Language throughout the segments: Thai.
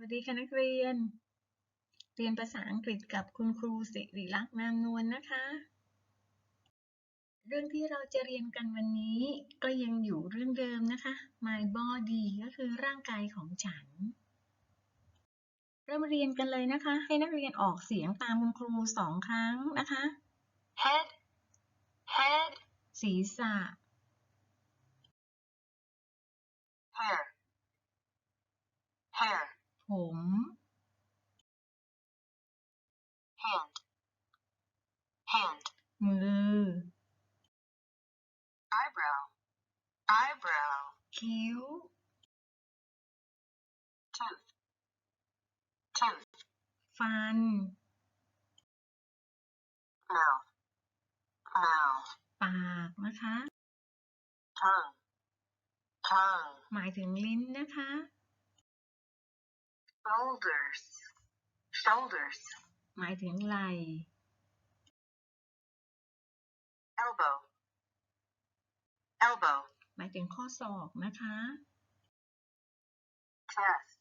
วัสดีค่ะนักเรียน เรียนภาษาอังกฤษกับคุณครูสิริลักษณ์นามนวลนะคะ เรื่องที่เราจะเรียนกันวันนี้ก็ยังอยู่เรื่องเดิมนะคะ my body ก็คือร่างกายของฉัน เริ่มเรียนกันเลยนะคะ ให้นักเรียนออกเสียงตามคุณครูสองครั้งนะคะ head, head, ศีรษะ hair, hair, ผม hand, hand, มือ eyebrow, eyebrow, คิ้ว tooth, tooth, ฟัน mouth, mouth, ปากนะคะ tongue, tongue, หมายถึงลิ้นนะคะ shoulders, shoulders, หมายถึงไหล่ elbow, elbow, หมายถึงข้อศอกนะคะ chest,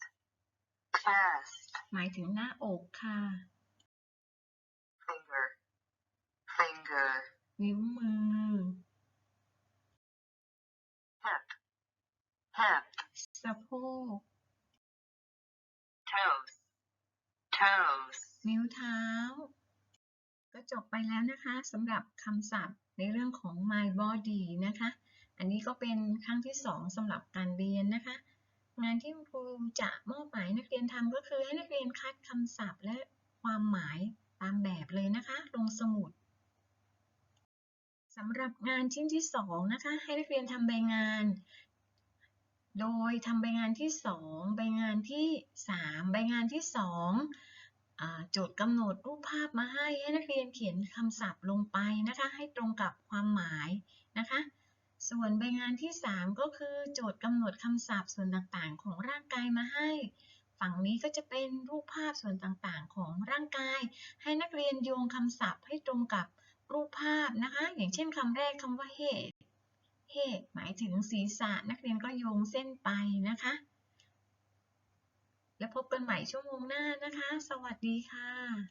chest, หมายถึงหน้าอกค่ะ finger, finger, นิ้วมือ hip, hip, สะโพก toes, toes. นิ้วเท้า ก็จบไปแล้วนะคะสำหรับคำศัพท์ในเรื่องของ my body นะคะ อันนี้ก็เป็นครั้งที่สองสำหรับการเรียนนะคะ งานที่ครูจะมอบหมายนักเรียนทำก็คือให้นักเรียนคัดคำศัพท์และความหมายตามแบบเลยนะคะ ลงสมุดสำหรับงานชิ้นที่สองนะคะ ให้นักเรียนทำใบงาน โดยทำใบงานที่สองใบงานที่ ใบงานที่สองโจทย์กำหนดรูปภาพมาให้ให้นักเรียนเขียนคำศัพท์ลงไปนะคะให้ตรงกับความหมายนะคะส่วนใบงานที่ 3 ก็คือโจทย์กำหนดคำศัพท์ส่วนต่างๆ ของร่างกายมาให้ ฝั่งนี้ก็จะเป็นรูปภาพส่วนต่างๆ ของร่างกาย ให้นักเรียนโยงคำศัพท์ให้ตรงกับรูปภาพนะคะ อย่างเช่นคำแรกคำว่า head head หมายถึงศีรษะ นักเรียนก็โยงเส้นไปนะคะ กันใหม่ชั่วโมงหน้านะคะ สวัสดีค่ะ